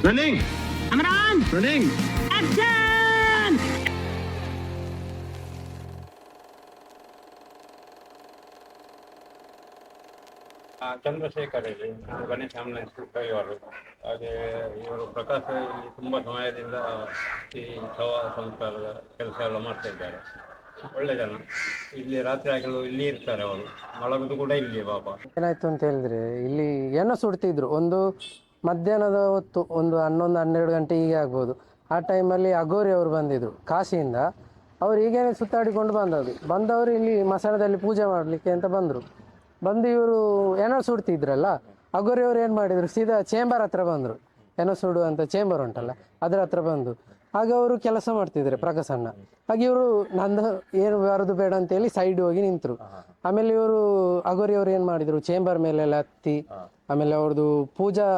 Running Amaron running action ಆ, ಚಂದ್ರಶೇಖರ್ ಹೇಳಿ ನಾನು ಗಣೇಶ್ ಆಂಬುಲೆನ್ಸ್ ಡ್ರೈವರು ಹಾಗೆ ಇವರು ಪ್ರಕಾಶ್ ಇಲ್ಲಿ ತುಂಬ ಸಮಯದಿಂದ ಈ ಶವ ಸಂಸ್ಕಾರದ ಕೆಲಸ ಎಲ್ಲ ಮಾಡ್ತಾ ಇದ್ದಾರೆ. ಒಳ್ಳೆ ಜನ. ಇಲ್ಲಿ ರಾತ್ರಿ ಆಗಲು ಇಲ್ಲಿ ಇರ್ತಾರೆ ಅವರು. ಮಲಗುದು ಕೂಡ ಇಲ್ಲಿ ಬಾಬಾ ಏನಾಯ್ತು ಅಂತ ಹೇಳಿದ್ರೆ ಇಲ್ಲಿ ಏನೋ ಸುಡ್ತಿದ್ರು. ಒಂದು ಮಧ್ಯಾಹ್ನದ ಹೊತ್ತು ಒಂದು ಹನ್ನೊಂದು, ಹನ್ನೆರಡು ಗಂಟೆ ಹೀಗೆ ಆಗ್ಬೋದು. ಆ ಟೈಮಲ್ಲಿ ಅಗೋರಿ ಅವರು ಬಂದಿದ್ದರು ಕಾಶಿಯಿಂದ. ಅವರು ಹೀಗೇನೆ ಸುತ್ತಾಡಿಕೊಂಡು ಬಂದದ್ದು ಬಂದವರು ಇಲ್ಲಿ ಮಸಾಣದಲ್ಲಿ ಪೂಜೆ ಮಾಡಲಿಕ್ಕೆ ಅಂತ ಬಂದರು. ಬಂದು ಇವರು ಏನೋ ಸುಡ್ತಿದ್ರಲ್ಲ ಅಗೋರಿ ಅವರು ಏನು ಮಾಡಿದರು? ಸೀದಾ ಚೇಂಬರ್ ಹತ್ರ ಬಂದರು. ಏನೋ ಅಂತ ಚೇಂಬರ್ ಉಂಟಲ್ಲ, ಅದರ ಹತ್ರ ಬಂದು. ಆಗ ಅವರು ಕೆಲಸ ಮಾಡ್ತಿದ್ರು ಪ್ರಕಾಶಣ್ಣ ಹಾಗೆ ಇವರು ನಂದು ಏನು ಬರೋದು ಬೇಡ ಅಂತೇಳಿ ಸೈಡ್ ಹೋಗಿ ನಿಂತರು. ಆಮೇಲೆ ಇವರು ಅಗೋರಿ ಅವರು ಏನು ಮಾಡಿದರು? ಚೇಂಬರ್ ಮೇಲೆಲ್ಲ ಹತ್ತಿ, ಆಮೇಲೆ ಅವ್ರದ್ದು ಪೂಜಾ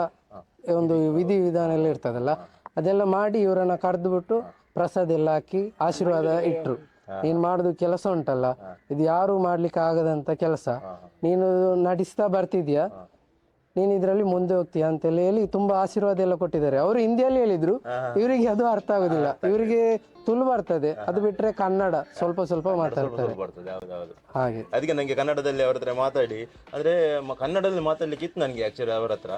ಒಂದು ವಿಧಿ ವಿಧಾನ ಎಲ್ಲ ಇರ್ತದಲ್ಲ, ಅದೆಲ್ಲ ಮಾಡಿ ಇವರನ್ನ ಕರೆದು ಬಿಟ್ಟು ಪ್ರಸಾದ ಎಲ್ಲ ಹಾಕಿ ಆಶೀರ್ವಾದ ಇಟ್ರು. ನೀನು ಮಾಡುದು ಕೆಲಸ ಉಂಟಲ್ಲ, ಇದು ಯಾರು ಮಾಡ್ಲಿಕ್ಕೆ ಆಗದಂತ ಕೆಲಸ. ನೀನು ನಡೆಸ್ತಾ ಬರ್ತಿದ್ಯಾ? ನೀನು ಇದರಲ್ಲಿ ಮುಂದೆ ಹೋಗ್ತೀಯ ಅಂತೇಳಿ ಹೇಳಿ ತುಂಬಾ ಆಶೀರ್ವಾದ ಎಲ್ಲ ಕೊಟ್ಟಿದ್ದಾರೆ. ಅವರು ಹಿಂದಿಯಲ್ಲಿ ಹೇಳಿದ್ರು ಇವರಿಗೆ ಅದು ಅರ್ಥ ಆಗುದಿಲ್ಲ. ಇವರಿಗೆ ತುಳು ಬರ್ತದೆ. ಅದು ಬಿಟ್ರೆ ಕನ್ನಡ ಸ್ವಲ್ಪ ಸ್ವಲ್ಪ ಮಾತಾಡ್ತಾರೆ. ಬರ್ತದೆ. ಹೌದೌದು. ಹಾಗೆ. ಅದಕ್ಕೆ ನಂಗೆ ಕನ್ನಡದಲ್ಲಿ ಅವ್ರ ಹತ್ರ ಮಾತಾಡಿ ಅಂದ್ರೆ ಮ- ಕನ್ನಡದಲ್ಲಿ ಮಾತಾಡ್ಲಿಕ್ಕೆ ಇತ್ತು ನನಗೆ ಆಕ್ಚುಲಿ ಅವ್ರ ಹತ್ರ.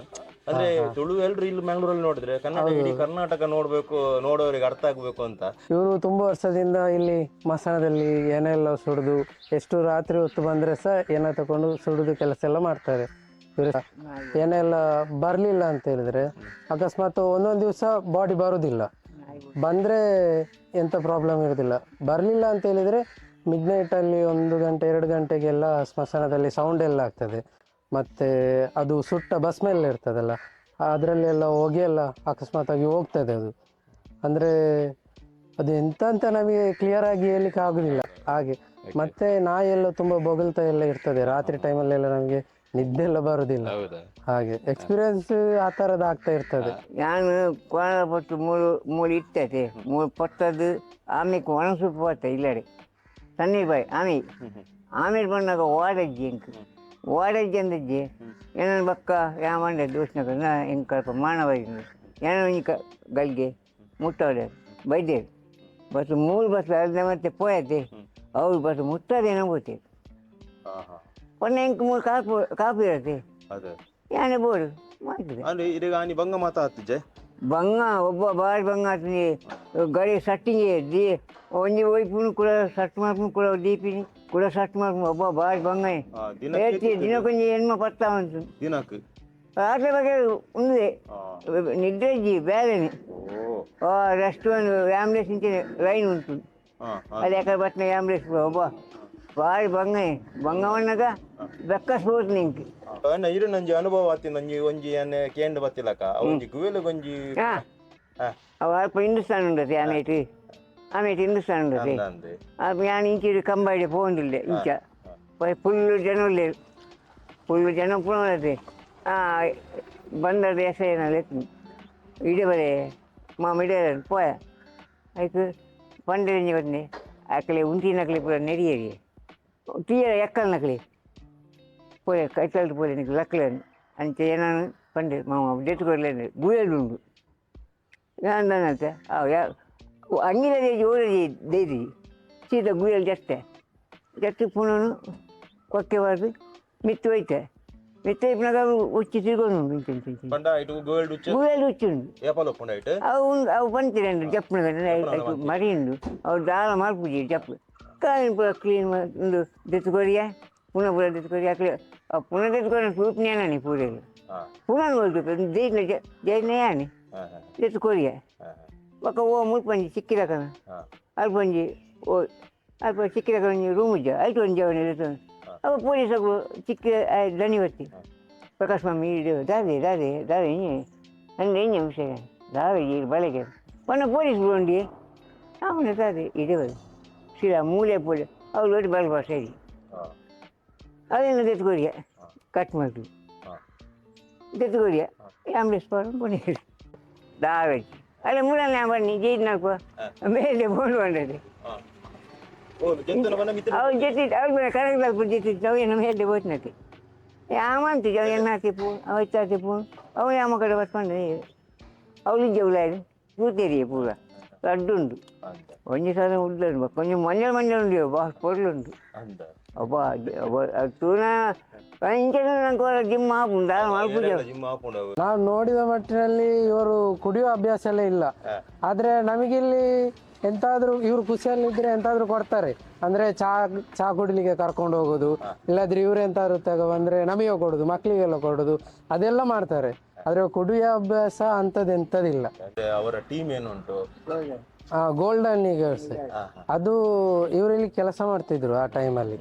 ಅಂದ್ರೆ ತುಳು ಎಲ್ರು ಇಲ್ಲಿ ಮ್ಯಾಂಗ್ಳೂರಲ್ಲಿ ನೋಡಿದ್ರೆ ಕನ್ನಡ ಇಡೀ ಕರ್ನಾಟಕ ನೋಡ್ಬೇಕು ನೋಡೋರಿಗೆ ಅರ್ಥ ಆಗ್ಬೇಕು ಅಂತ. ಇವರು ತುಂಬಾ ವರ್ಷದಿಂದ ಇಲ್ಲಿ ಮಸಾಣದಲ್ಲಿ ಏನೆಲ್ಲ ಸುಡಿದು ಎಷ್ಟು ರಾತ್ರಿ ಹೊತ್ತು ಬಂದ್ರೆ ಸಹ ಏನ ತಕೊಂಡು ಸುಡಿದು ಕೆಲಸ ಎಲ್ಲ ಮಾಡ್ತಾರೆ. ಏನೆಲ್ಲ ಬರಲಿಲ್ಲ ಅಂತ ಹೇಳಿದ್ರೆ ಅಕಸ್ಮಾತ್ ಒಂದೊಂದು ದಿವಸ ಬಾಡಿ ಬರೋದಿಲ್ಲ. ಬಂದ್ರೆ ಎಂತ ಪ್ರಾಬ್ಲಮ್ ಇರೋದಿಲ್ಲ. ಬರಲಿಲ್ಲ ಅಂತ ಹೇಳಿದ್ರೆ ಮಿಡ್ ಅಲ್ಲಿ ಒಂದು ಗಂಟೆ ಎರಡು ಗಂಟೆಗೆಲ್ಲ ಸ್ಮಶಾನದಲ್ಲಿ ಸೌಂಡ್ ಎಲ್ಲ ಆಗ್ತದೆ. ಮತ್ತೆ ಅದು ಸುಟ್ಟ ಬಸ್ ಮೇಲೆ ಇರ್ತದಲ್ಲ ಅದರಲ್ಲೆಲ್ಲ ಹೋಗಿ ಎಲ್ಲ ಅಕಸ್ಮಾತ್ ಆಗಿ ಹೋಗ್ತದೆ ಅದು. ಅಂದ್ರೆ ಅದು ಎಂತ ಅಂತ ನಮಗೆ ಕ್ಲಿಯರ್ ಆಗಿ ಹೇಳಲಿಕ್ಕೆ ಆಗುದಿಲ್ಲ. ಹಾಗೆ. ಮತ್ತೆ ನಾಯಿ ಎಲ್ಲ ತುಂಬಾ ಬೊಗಳ್ತಾ ಎಲ್ಲ ಇರ್ತದೆ. ರಾತ್ರಿ ಟೈಮಲ್ಲೆಲ್ಲ ನಮಗೆ ನಿದ್ದೆ ಎಲ್ಲ ಬರುದಿಲ್ಲ. ಹೌದಾ? ಹಾಗೆ ಎಕ್ಸ್ಪೀರಿಯನ್ಸ್ ಆ ತರದ ಆಗ್ತಾ ಇರ್ತದೆ. ನಾನು ಕೋಣ ಪಟ್ಟು ಮೂರು ಮೂರು ಇಟ್ಟತೆ ಮೂರು ಪಟ್ಟದ್ದು ಆಮೇಲೆ ಒಣಸುಪ್ಪು ಬರ್ತದೆ ಇಲ್ಲಡೆ ಸನ್ನಿ ಬಾಯಿ ಆಮೇಲೆ. ಆಮೇಲೆ ಬಂದಾಗ ಓಡಜ್ಜಿ ಎಂಕ್ ಓಡಜ್ಜಿ ಅಂದಜ್ಜಿ ಏನನ್ನ ಬಕ್ಕ ಯಾ ಮಂಡ ಹಿಂಗ್ ನಾ ಹೆಂಗೆ ಕಲ್ಪ ಮಾನವಾಗಿದೆ ಏನೋ ಇಂಕ ಗಲ್ಗೆ ಮುಟ್ಟೋದೆ ಬೈದೇವೆ ಬಸ್ ಮೂರು ಬಸ್ ಅರ್ಧ ಮತ್ತೆ ಪೋಯತೆ ಅವ್ರು ಬಸ್ ಮುಟ್ಟದೇನೋ ಗೊತ್ತೇ ಹಾ ಹಾ ಪೊನ್ನೆ ಎಂಕ್ ಮೂರು ಕಾಪು ಕಾಪು ಇರತ್ತೆ ಅದೇ ಯಾನೆ ಬೋಡು ಮಾಡ್ತದೆ ನೀ ಬಂಗ ಮಾತಾಡ್ತಿದ್ದೆ ಬಂಗ ಒಬ್ಬ ಬಾರಿ ಬಂಗ ಆತನಿ ಗಡಿ ಸಟ್ಟಿಗೆ ದಿ ಒಂಜಿ ಒಯ್ಪುನು ಕೂಡ ಸಟ್ ಮಾಡ್ಕೊಂಡು ಕೂಡ ದೀಪಿನಿ ಕೂಡ ಸಟ್ ಮಾಡ್ಕೊಂಡು ಒಬ್ಬ ಬಾರಿ ಬಂಗ ಹೇಳ್ತಿ ದಿನಕ್ಕೊಂಜಿ ಹೆಣ್ಮ ಪತ್ತ ಉಂಟು ದಿನಕ್ಕೆ ರಾತ್ರಿ ಬಗ್ಗೆ ಉಂದೆ ನಿದ್ರೆ ಜಿ ಬೇರೆನೆ ರೆಸ್ಟ್ ಒಂದು ಆಂಬ್ಲೆನ್ಸ್ ಇಂಚೆ ಲೈನ್ ಉಂಟು ಅಲ್ಲಿ ಯಾಕಡೆ ಬರ್ತನೆ ಆಂಬ್ಲೆನ್ಸ್ ಒಬ್ಬ ಭಾರಿ ಭಂಗ ಭಂಗವನ್ನಾಗ ಬೆಕ್ಕ ಸೋತ್ ನಿಂಕ್ ಅನ್ನ ಇರು ನಂಜಿ ಅನುಭವ ಆತಿ ನಂಜಿ ಒಂಜಿ ಅನ್ನ ಕೇಂದ್ರ ಬತ್ತಿಲಕ ಒಂಜಿ ಗುವೆಲ ಒಂಜಿ ಅವ ಅಲ್ಪ ಹಿಂದೂಸ್ತಾನ ಉಂಡತಿ ಆಮೇಟಿ ಆಮೇಟಿ ಹಿಂದೂಸ್ತಾನ ಉಂಡತಿ ಅಪ್ಪ ನಾನು ಇಂಚಿರು ಕಂಬಾಡಿ ಪೋಂದಿಲ್ಲ ಇಂಚ ಫುಲ್ಲು ಜನ ಉಳ್ಳೇ ಫುಲ್ಲು ಜನ ಪುಣತಿ ಬಂದದ ಎಸೈನಲ್ಲಿ ಇಡೀ ಬರೇ மாமா இடையில போய அதுக்கு பண்டறிஞ்சு வந்து அக்களை உந்தியின் அக்களை நெறியறியே ನೆರಿಯರಿ ತೀರ ಎಕ್ಕಲ್ ನಕಲಿ ಪೋಯ ಕೈತಲ್ದು ಪೋಲೆ ನಿಕ್ ಲಕ್ಲೆ ಅಂಚೆ ಏನಾನು ಪಂಡೆ ಮಾಮ ಡೆತ್ ಕೊಡ್ಲೇನೆ ಗುಯಡುಂಡು ಯಾಂದಂತೆ ಅವು ಯಾ ಅಂಗಿನ ಜೋಡಿ ದೇದಿ ಸೀದಾ ಗುಯಲ್ ಜತ್ತೆ ಜತ್ತೆ ಪುನನು ಕೊಕ್ಕೆ ಬಾರ್ದು ಮಿತ್ತು ಹೋಯ್ತೆ ಮಿತ್ತು ಇಪ್ಪನಾಗ ಉಚ್ಚಿ ತಿರ್ಕೊಂಡು ಇಂಚು ಇಂಚು ಇಂಚು ಪಂಡ ಇಟ್ಟು ಗೋಲ್ಡ್ ಉಚ್ಚ ಗುಯಲ್ ಉಚ್ಚುಂಡು ಏಪಲ ಪುಂಡ ಇಟ್ಟು ಅವು ಉಂಡು ಅವು ಬಂತಿರಂಡು ಜಪ್ಪನ ಮರಿ ಉಂಡು ಅವು ದಾಳ ಮಾಡ್ಪುಜಿ ಜಪ್ಪು કઈ ક્લીન જતું કરીએ પુનઃ પૂરા જતું કરીએ એટલે પુનઃ જતું કરીને ફ્રૂટ ને એના નહીં પૂરેલું પુનઃ બોલતું જઈને જઈને યા ને જતું કરીએ ఒక ఓ ముప్పంజి చిక్కిర కదా అల్పంజి ఓ అల్ప చిక్కిర కదా రూమ్ జా ఐదు వంజ అవ పోలీసులకు చిక్కి ధనివత్తి ప్రకాశ్ మమ్మీ ఇది దాది దాది దాది నన్ను ఏం చేయ దాది బలగే మొన్న పోలీసులు ఉండి అవును దాది ఇదే కదా ಅವನ ದಾದೆ ಇಡವರು ಸೀದಾ ಮೂಲೆ ಪೊಲೆ ಅವ್ರು ಒಟ್ಟು ಬಲ್ಬ ಸರಿ ಹಾ ಅದೇನು ತೆತ್ಕೊರಿಯ ಕಟ್ ಮಾಡಿ ಹಾ ತೆತ್ಕೊರಿಯ ಆಂಬುಲೆನ್ಸ್ ಪಾಡು ಪುಣೆ ದಾವೆ ಅಲ್ಲ ಮೂರನೇ ಬನ್ನಿ ಜೈಟ್ ನಾಲ್ಕು ಮೇಲೆ ಬೋರ್ಡ್ ಬಂದದೆ ಹಾ ಓ ಜಂತನ ಬನ್ನ ಮಿತ್ರ ಅವ್ರ ಜೊತೆ ಅವ್ರ ಕರೆಕ್ಟ್ ಜೊತೆ ಅವು ನಮ್ಮ ಹೆಡ್ಡೆ ಬೋಟ್ನತಿ ಯಾಮಂತಿ ಅವು ಎನ್ನ ಹಾಕಿ ಪೂ ಅವು ಇತ್ತಾತಿ ಪೂ ಅವು ಯಾಮ ಕಡೆ ಬರ್ಕೊಂಡೆ ಅವಳಿಗೆ ಉಳ್ಳಾಡಿ ಕೂತೇರಿ ಪೂರ ಲಡ್ಡುಂಡು ಅಂತ ಒಂಜಿ ಸಲ ಉಡ್ಲುಂಡು ಕೊಂಚం ಮಂಜಲ್ ಮಂಜಲ್ ಉಂಡು ಬಾ పొడులుండు ಅಂತ అబ్బా తూన ఇంకేదో నాకు జిమ్ ఆపుండ మలుపుజ ಜಿಮ್ ಹಾಕೊಂಡು ನಾವು ನೋಡಿದ ಮಟ್ಟಿನಲ್ಲಿ ಇವರು ಕುಡಿಯೋ ಅಭ್ಯಾಸ ಎಲ್ಲ ಇಲ್ಲ ಆದ್ರೆ ನಮಗಿಲ್ಲಿ ಎಂತಾದ್ರೂ ಇವ್ರು ಖುಷಿಯಲ್ಲಿದ್ರೆ ಎಂತಾದ್ರೂ ಕೊಡ್ತಾರೆ ಅಂದ್ರೆ ಚಾ ಚಾ ಕುಡಿಲಿಕ್ಕೆ ಕರ್ಕೊಂಡು ಹೋಗೋದು ಇಲ್ಲಾದ್ರೆ ಇವ್ರು ಎಂತಾದ್ರು ತಗೋ ಬಂದ್ರೆ ನಮಗೆ ಕೊಡೋದು ಮಕ್ಕಳಿಗೆಲ್ಲ ಕೊಡೋದು ಅದೆಲ್ಲ ಮಾಡ್ತಾರೆ ಆದ್ರೆ ಕುಡಿಯೋ ಅಭ್ಯಾಸ ಅಂಥದ್ದು ಎಂಥದಿಲ್ಲ ಅಂದ್ರೆ ಅವರ ಟೀಮ್ ಏನುಂಟು ಗೋಲ್ಡನ್ ಈಗರ್ಸ್ ಅದು ಇವರಲ್ಲಿ ಕೆಲಸ ಮಾಡ್ತಿದ್ರು ಆ ಟೈಮಲ್ಲಿ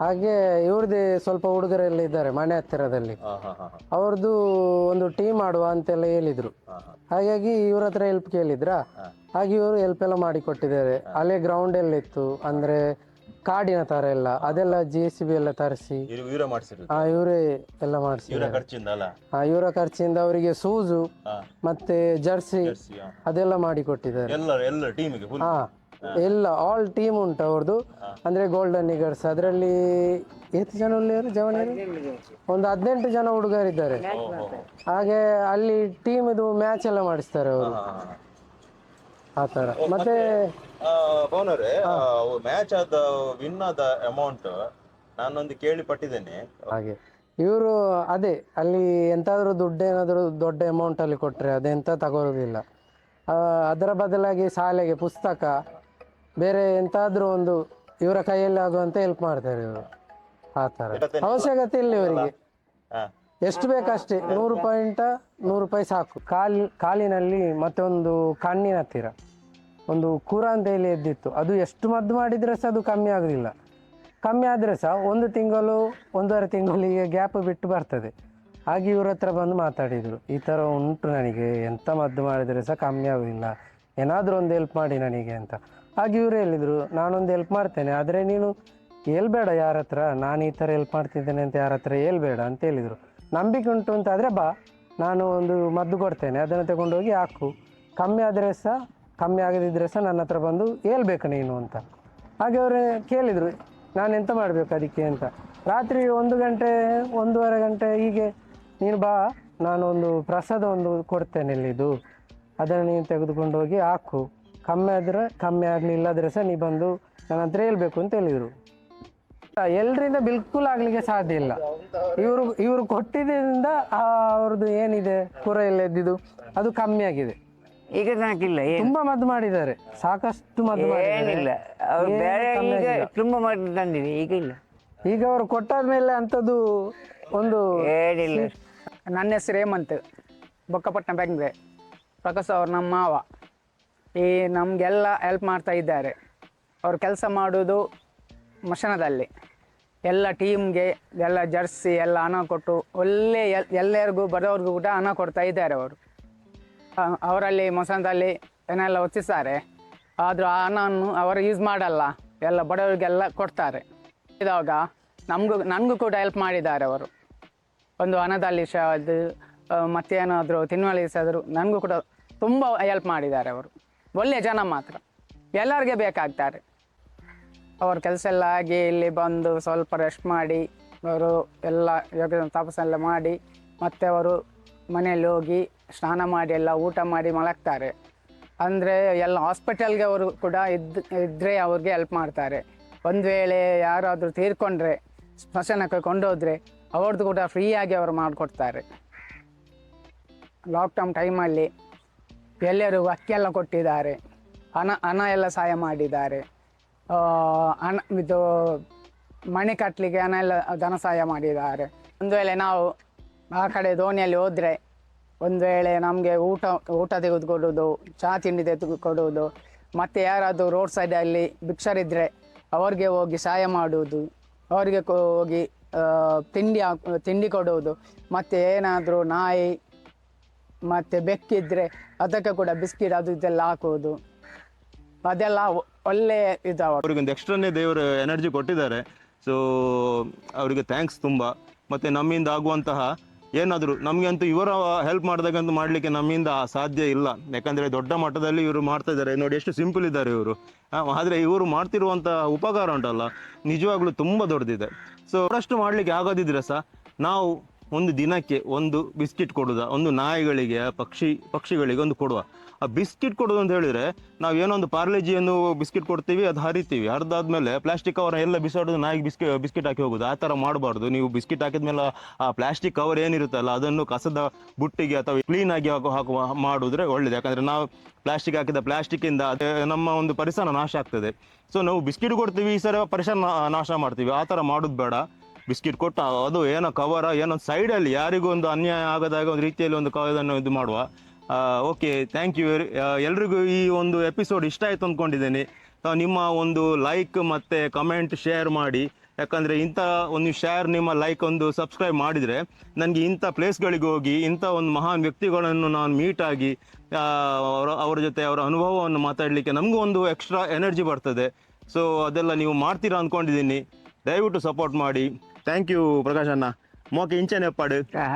ಹಾಗೆ ಇವ್ರದ್ದೇ ಸ್ವಲ್ಪ ಹುಡುಗರೆಲ್ಲ ಇದ್ದಾರೆ ಮನೆ ಹತ್ತಿರದಲ್ಲಿ. ಅವ್ರದ್ದು ಒಂದು ಟೀಮ್ ಮಾಡುವ ಅಂತೆಲ್ಲ ಹೇಳಿದ್ರು. ಹಾಗಾಗಿ ಇವ್ರ ಹತ್ರ ಹೆಲ್ಪ್ ಕೇಳಿದ್ರ? ಹಾಗೆ ಇವರು ಹೆಲ್ಪ್ ಎಲ್ಲ ಮಾಡಿಕೊಟ್ಟಿದ್ದಾರೆ. ಅಲ್ಲೇ ಗ್ರೌಂಡ್ ಎಲ್ಲ ಇತ್ತು ಅಂದ್ರೆ ಕಾಡಿನ ತರ ಎಲ್ಲ ಅದೆಲ್ಲ ಜೆ ಸಿ ಬಿ ಎಲ್ಲ ತರಿಸಿ. ಇವ್ರು ಆ ಇವರೇ ಎಲ್ಲ ಮಾಡಿಸಿ ಇವರ ಖರ್ಚಿಂದ ಅಲ್ಲ ಆ ಇವರ ಖರ್ಚಿಂದ ಅವರಿಗೆ ಸೂಜು ಮತ್ತೆ ಜರ್ಸಿ ಅದೆಲ್ಲ ಮಾಡಿ ಕೊಟ್ಟಿದ್ದಾರೆ. ಎಲ್ಲ ಎಲ್ಲ ಟೀಮಿಗೆ ಫುಲ್ ಹಾ. ಎಲ್ಲ ಆಲ್ ಟೀಮ್ ಉಂಟು ಅವ್ರದ್ದು ಅಂದ್ರೆ ಗೋಲ್ಡನ್ ನಿಗರ್ಸ್ ಅದರಲ್ಲಿ ಎಷ್ಟು ಜನ ಉಳ್ಳಿಯರು ಜವನಿಯರು? ಒಂದು ಹದಿನೆಂಟು ಜನ ಹುಡುಗರಿದ್ದಾರೆ. ಹಾಗೆ ಅಲ್ಲಿ ಟೀಮ್ ಇದು ಮ್ಯಾಚ್ ಎಲ್ಲ ಮಾಡಿಸ್ತಾರೆ ಅವರು. ಆ ಮತ್ತೆ ಪವನ್ ಅವರೇ ಮ್ಯಾಚ್ ಆದ ವಿನ್ ಆದ ಅಮೌಂಟ್ ನಾನೊಂದು ಕೇಳಿಪಟ್ಟಿದ್ದೇನೆ ಹಾಗೆ. ಇವರು ಅದೇ ಅಲ್ಲಿ ಎಂತಾದ್ರೂ ದುಡ್ಡು ಏನಾದರೂ ದೊಡ್ಡ ಅಮೌಂಟ್ ಅಲ್ಲಿ ಕೊಟ್ರೆ ಅದೆಂತ ತಗೊಳ್ಳೋದಿಲ್ಲ ಆ, ಅದರ ಬದಲಾಗಿ ಶಾಲೆಗೆ ಪುಸ್ತಕ ಬೇರೆ ಎಂತಾದ್ರೂ ಒಂದು ಇವರ ಕೈಯಲ್ಲಿ ಆಗುವಂತ ಹೆಲ್ಪ್ ಮಾಡ್ತಾರೆ ಇವರು. ಆ ತರ ಅವಶ್ಯಕತೆ ಇಲ್ಲ ಇವರಿಗೆ. ಎಷ್ಟು ಬೇಕಷ್ಟೇ ನೂರು ಪಾಯಿಂಟ್ ನೂರು ರೂಪಾಯಿ ಸಾಕು. ಕಾಲ್ ಕಾಲಿನಲ್ಲಿ ಮತ್ತೊಂದು ಒಂದು ಕಣ್ಣಿನ ಹತ್ತಿರ. ಒಂದು ಕೂರ ಅಂತ ಹೇಳಿ ಎದ್ದಿತ್ತು. ಅದು ಎಷ್ಟು ಮದ್ದು ಮಾಡಿದರೆ ಸಹ ಅದು ಕಮ್ಮಿ ಆಗಲಿಲ್ಲ. ಕಮ್ಮಿ ಆದರೆ ಸಹ ಒಂದು ತಿಂಗಳು, ಒಂದೂವರೆ ತಿಂಗಳಿಗೆ ಗ್ಯಾಪ್ ಬಿಟ್ಟು ಬರ್ತದೆ. ಹಾಗೆ ಇವ್ರ ಹತ್ರ ಬಂದು ಮಾತಾಡಿದರು. ಈ ಥರ ಉಂಟು ನನಗೆ, ಎಂಥ ಮದ್ದು ಮಾಡಿದರೆ ಸಹ ಕಮ್ಮಿ ಆಗೋದಿಲ್ಲ ಏನಾದರೂ ಒಂದು ಹೆಲ್ಪ್ ಮಾಡಿ ನನಗೆ ಅಂತ. ಹಾಗೆ ಇವರು ಹೇಳಿದರು, ನಾನೊಂದು ಹೆಲ್ಪ್ ಮಾಡ್ತೇನೆ, ಆದರೆ ನೀನು ಹೇಳ್ಬೇಡ ಯಾರ ಹತ್ರ. ನಾನು ಈ ಥರ ಹೆಲ್ಪ್ ಮಾಡ್ತಿದ್ದೇನೆ ಅಂತ ಯಾರ ಹತ್ರ ಹೇಳ್ಬೇಡ ಅಂತ ಹೇಳಿದರು. ನಂಬಿಕೆ ಉಂಟು ಅಂತಾದರೆ ಬಾ, ನಾನು ಒಂದು ಮದ್ದು ಕೊಡ್ತೇನೆ. ಅದನ್ನು ತಗೊಂಡೋಗಿ ಹಾಕು. ಕಮ್ಮಿ ಆದರೆ ಸಹ ಕಮ್ಮಿ ಆಗದಿದ್ದರೆ ಸಹ ನನ್ನ ಹತ್ರ ಬಂದು ಹೇಳ್ಬೇಕು ನೀನು ಅಂತ. ಹಾಗೆ ಅವರು ಕೇಳಿದರು, ನಾನು ಎಂತ ಮಾಡಬೇಕು ಅದಕ್ಕೆ ಅಂತ. ರಾತ್ರಿ ಒಂದು ಗಂಟೆ, ಒಂದೂವರೆ ಗಂಟೆ ಹೀಗೆ ನೀನು ಬಾ ನಾನು ಒಂದು ಪ್ರಸಾದ ಒಂದು ಕೊಡ್ತೇನೆ ಇಲ್ಲಿದು ಅದನ್ನು ನೀನು ತೆಗೆದುಕೊಂಡು ಹೋಗಿ ಹಾಕು. ಕಮ್ಮಿ ಆದರೆ, ಕಮ್ಮಿ ಆಗಲಿ ಇಲ್ಲದ್ರೆ ಸಹ ನೀ ಬಂದು ನನ್ನ ಹತ್ರ ಹೇಳ್ಬೇಕು ಅಂತ ಹೇಳಿದರು. ಎಲ್ಲರಿಂದ ಬಿಲ್ಕುಲ್ ಆಗಲಿಕ್ಕೆ ಸಾಧ್ಯ ಇಲ್ಲ. ಇವರು ಇವರು ಕೊಟ್ಟಿದ್ದರಿಂದ ಅವ್ರದ್ದು ಏನಿದೆ ಕುರ ಎಲ್ಲ ಎದ್ದಿದ್ದು ಅದು ಕಮ್ಮಿ ಆಗಿದೆ. ಈಗ ತನಕಿಲ್ಲ ಏನು? ತುಂಬಾ ಮದ್ದು ಮಾಡಿದ್ದಾರೆ ಸಾಕಷ್ಟು ಮದ್ದು ಮಾಡಿದ್ದಾರೆ. ಏನಿಲ್ಲ ಅವ್ರು ಏನು ಬೇರೆ ಕಮ್ಮಿ ಈಗ ಆಗಿಲ್ಲ. ತುಂಬ ಮಾಡಿ ತಂದಿದೆ ಈಗ ಇಲ್ಲ. ಈಗ ಅವರು ಕೊಟ್ಟಾದ್ಮೇಲೆ ಅಂಥದ್ದು ಒಂದು ಏನಿಲ್ಲ. ನನ್ನ ಹೆಸರು ಹೇಮಂತ್ ಬೊಕ್ಕಪಟ್ಟಣ ಬೆಂಗ್ರೆ ಪ್ರಕಾಶ್ ಅವ್ರು ನಮ್ಮ ಮಾವ. ಈ ನಮಗೆಲ್ಲ ಹೆಲ್ಪ್ ಮಾಡ್ತಾ ಇದ್ದಾರೆ. ಅವ್ರು ಕೆಲಸ ಮಾಡೋದು ಮಶನದಲ್ಲಿ. ಎಲ್ಲ ಟೀಮ್ಗೆ ಎಲ್ಲ ಜರ್ಸಿ ಎಲ್ಲ ಹಣ ಕೊಟ್ಟು ಒಳ್ಳೆ ಎಲ್ ಎಲ್ಲರಿಗೂ ಬರೋರ್ಗೂ ಕೂಡ ಹಣ ಕೊಡ್ತಾ ಇದ್ದಾರೆ ಅವರು. ಅವರಲ್ಲಿ ಮೊಸಂದಲ್ಲಿ ಏನೆಲ್ಲ ಹೊತ್ತಿಸ್ತಾರೆ ಆದರೂ ಆ ಹಣವನ್ನು ಅವರು ಯೂಸ್ ಮಾಡಲ್ಲ. ಎಲ್ಲ ಬಡವರಿಗೆಲ್ಲ ಕೊಡ್ತಾರೆ. ಇದಾಗ ನಮಗೂ, ನನಗೂ ಕೂಡ ಹೆಲ್ಪ್ ಮಾಡಿದ್ದಾರೆ ಅವರು. ಒಂದು ಹಣದಲ್ಲಿ ಶ, ಅದು ಮತ್ತೇನಾದರೂ ತಿನ್ನುವಳಿಸಾದರೂ ನನಗೂ ಕೂಡ ತುಂಬ ಹೆಲ್ಪ್ ಮಾಡಿದ್ದಾರೆ ಅವರು. ಒಳ್ಳೆಯ ಜನ ಮಾತ್ರ. ಎಲ್ಲರಿಗೆ ಬೇಕಾಗ್ತಾರೆ. ಅವ್ರ ಕೆಲಸ ಎಲ್ಲ ಆಗಿ ಇಲ್ಲಿ ಬಂದು ಸ್ವಲ್ಪ ರೆಸ್ಟ್ ಮಾಡಿ, ಅವರು ಎಲ್ಲ ಯೋಗ ತಪಸ್ಸೆಲ್ಲ ಮಾಡಿ, ಮತ್ತೆ ಅವರು ಮನೆಯಲ್ಲಿ ಹೋಗಿ ಸ್ನಾನ ಮಾಡಿ, ಎಲ್ಲ ಊಟ ಮಾಡಿ ಮಲಗ್ತಾರೆ. ಅಂದರೆ ಎಲ್ಲ ಹಾಸ್ಪಿಟಲ್ಗೆ ಅವರು ಕೂಡ ಇದ್ದು ಇದ್ದರೆ ಅವ್ರಿಗೆ ಹೆಲ್ಪ್ ಮಾಡ್ತಾರೆ. ಒಂದು ವೇಳೆ ಯಾರಾದರೂ ತೀರ್ಕೊಂಡ್ರೆ, ಸ್ಮಶಾನಕ್ಕೆ ಕೊಂಡೋದ್ರೆ ಅವ್ರದ್ದು ಕೂಡ ಫ್ರೀಯಾಗಿ ಅವರು ಮಾಡಿಕೊಡ್ತಾರೆ. ಲಾಕ್ಡೌನ್ ಟೈಮಲ್ಲಿ ಎಲ್ಲರೂ ಅಕ್ಕಿ ಎಲ್ಲ ಕೊಟ್ಟಿದ್ದಾರೆ. ಹಣ ಹಣ ಎಲ್ಲ ಸಹಾಯ ಮಾಡಿದ್ದಾರೆ. ಹಣ ಇದು ಮನೆ ಕಟ್ಟಲಿಕ್ಕೆ ಹಣ ಎಲ್ಲ, ಧನ ಸಹಾಯ ಮಾಡಿದ್ದಾರೆ. ಒಂದು ವೇಳೆ ನಾವು ಆ ಕಡೆ ದೋಣಿಯಲ್ಲಿ ಹೋದರೆ ಒಂದು ವೇಳೆ ನಮಗೆ ಊಟ ಊಟ ತೆಗೆದುಕೊಡೋದು ಚಹಾ ತಿಂಡಿ ತೆಗೆದುಕೊಡುವುದು, ಮತ್ತು ಯಾರಾದರೂ ರೋಡ್ ಸೈಡಲ್ಲಿ ಭಿಕ್ಷರಿದ್ದರೆ ಅವ್ರಿಗೆ ಹೋಗಿ ಸಹಾಯ ಮಾಡುವುದು, ಅವರಿಗೆ ಹೋಗಿ ತಿಂಡಿ ತಿಂಡಿ ಕೊಡುವುದು, ಮತ್ತು ಏನಾದರೂ ನಾಯಿ, ಮತ್ತು ಬೆಕ್ಕಿದ್ರೆ ಅದಕ್ಕೆ ಕೂಡ ಬಿಸ್ಕಿಟ್ ಅದು ಇದೆಲ್ಲ ಹಾಕುವುದು. ಅದೆಲ್ಲ ಒಳ್ಳೆ ಇದಾವ. ಅವ್ರಿಗೊಂದು ಎಕ್ಸ್ಟ್ರಾನೇ ದೇವರು ಎನರ್ಜಿ ಕೊಟ್ಟಿದ್ದಾರೆ. ಸೊ ಅವರಿಗೆ ಥ್ಯಾಂಕ್ಸ್ ತುಂಬ. ಮತ್ತು ನಮ್ಮಿಂದ ಆಗುವಂತಹ ಏನಾದರೂ ನಮಗೆ ಅಂತೂ ಇವರ ಹೆಲ್ಪ್ ಮಾಡ್ದಾಗಂತೂ ಮಾಡಲಿಕ್ಕೆ ನಮ್ಮಿಂದ ಸಾಧ್ಯ ಇಲ್ಲ. ಯಾಕಂದರೆ ದೊಡ್ಡ ಮಟ್ಟದಲ್ಲಿ ಇವರು ಮಾಡ್ತಾ ಇದ್ದಾರೆ. ನೋಡಿ ಎಷ್ಟು ಸಿಂಪಲ್ ಇದ್ದಾರೆ ಇವರು. ಆದರೆ ಇವರು ಮಾಡ್ತಿರುವಂಥ ಉಪಕಾರ ಉಂಟಲ್ಲ. ನಿಜವಾಗ್ಲೂ ತುಂಬ ದೊಡ್ಡದಿದೆ. ಸೊ ಅವರಷ್ಟು ಮಾಡಲಿಕ್ಕೆ ಆಗೋದಿದ್ರೆ ಸಹ ನಾವು ಒಂದು ದಿನಕ್ಕೆ ಒಂದು ಬಿಸ್ಕಿಟ್ ಕೊಡುದ, ಒಂದು ನಾಯಿಗಳಿಗೆ, ಪಕ್ಷಿ, ಪಕ್ಷಿಗಳಿಗೆ ಒಂದು ಕೊಡುವ. ಆ ಬಿಸ್ಕಿಟ್ ಕೊಡೋದು ಅಂತ ಹೇಳಿದ್ರೆ ನಾವು ಏನೋ ಒಂದು ಪಾರ್ಲೆಜಿಯನ್ನು ಬಿಸ್ಕಿಟ್ ಕೊಡ್ತೀವಿ, ಅದು ಹರಿತೀವಿ. ಹರಿದಾದ್ಮೇಲೆ ಪ್ಲಾಸ್ಟಿಕ್ ಕವರ್ ಎಲ್ಲ ಬಿಸಾಡೋದು, ನಾಯಿಗೆ ಬಿಸ್ಕಿ, ಬಿಸ್ಕಿಟ್ ಹಾಕಿ ಹೋಗೋದು. ಆ ಥರ ಮಾಡಬಾರ್ದು. ನೀವು ಬಿಸ್ಕಿಟ್ ಹಾಕಿದ್ಮೇಲೆ ಆ ಪ್ಲಾಸ್ಟಿಕ್ ಕವರ್ ಏನಿರುತ್ತಲ್ಲ, ಅದನ್ನು ಕಸದ ಬುಟ್ಟಿಗೆ ಅಥವಾ ಕ್ಲೀನ್ ಆಗಿ ಹಾಕುವ ಮಾಡಿದ್ರೆ ಒಳ್ಳೇದು. ಯಾಕಂದರೆ ನಾವು ಪ್ಲಾಸ್ಟಿಕ್ ಹಾಕಿದ ಪ್ಲಾಸ್ಟಿಕ್ಕಿಂದ ಅದೇ ನಮ್ಮ ಒಂದು ಪರಿಸರ ನಾಶ ಆಗ್ತದೆ. ಸೊ ನಾವು ಬಿಸ್ಕಿಟ್ ಕೊಡ್ತೀವಿ, ಈ ಸಲ ಪರಿಸರ ನಾಶ ಮಾಡ್ತೀವಿ. ಆ ಥರ ಮಾಡೋದು ಬೇಡ. ಬಿಸ್ಕಿಟ್ ಕೊಟ್ಟು, ಅದು ಏನೋ ಕವರ ಏನೋ ಸೈಡಲ್ಲಿ ಯಾರಿಗೂ ಒಂದು ಅನ್ಯಾಯ ಆಗದಾಗ ಒಂದು ರೀತಿಯಲ್ಲಿ ಒಂದು ಕ- ಇದನ್ನು ಇದು ಮಾಡುವ. ಓಕೆ ಥ್ಯಾಂಕ್ ಯು ಎಲ್ರಿಗೂ ಈ ಒಂದು ಎಪಿಸೋಡ್ ಇಷ್ಟ ಆಯ್ತು ಅಂದ್ಕೊಂಡಿದ್ದೀನಿ. ನಿಮ್ಮ ಒಂದು ಲೈಕ್ ಮತ್ತು ಕಮೆಂಟ್ ಶೇರ್ ಮಾಡಿ. ಯಾಕಂದರೆ ಇಂಥ ಒಂದು ಶೇರ್ ನಿಮ್ಮ ಲೈಕ್ ಒಂದು ಸಬ್ಸ್ಕ್ರೈಬ್ ಮಾಡಿದರೆ ನನಗೆ ಇಂಥ ಪ್ಲೇಸ್ಗಳಿಗೆ ಹೋಗಿ, ಇಂಥ ಒಂದು ಮಹಾನ್ ವ್ಯಕ್ತಿಗಳನ್ನು ನಾನು ಮೀಟ್ ಆಗಿ ಅವರ ಅವರ ಜೊತೆ ಅವರ ಅನುಭವವನ್ನು ಮಾತಾಡಲಿಕ್ಕೆ ನಮಗೂ ಒಂದು ಎಕ್ಸ್ಟ್ರಾ ಎನರ್ಜಿ ಬರ್ತದೆ. ಸೊ ಅದೆಲ್ಲ ನೀವು ಮಾಡ್ತೀರಾ ಅಂದ್ಕೊಂಡಿದ್ದೀನಿ. ದಯವಿಟ್ಟು ಸಪೋರ್ಟ್ ಮಾಡಿ. ಥ್ಯಾಂಕ್ ಯು ಪ್ರಕಾಶ್ ಅಣ್ಣ ಮೋಕೆ ಇಂಚನೆ ಎಪ್ಪಾಡು ಆ,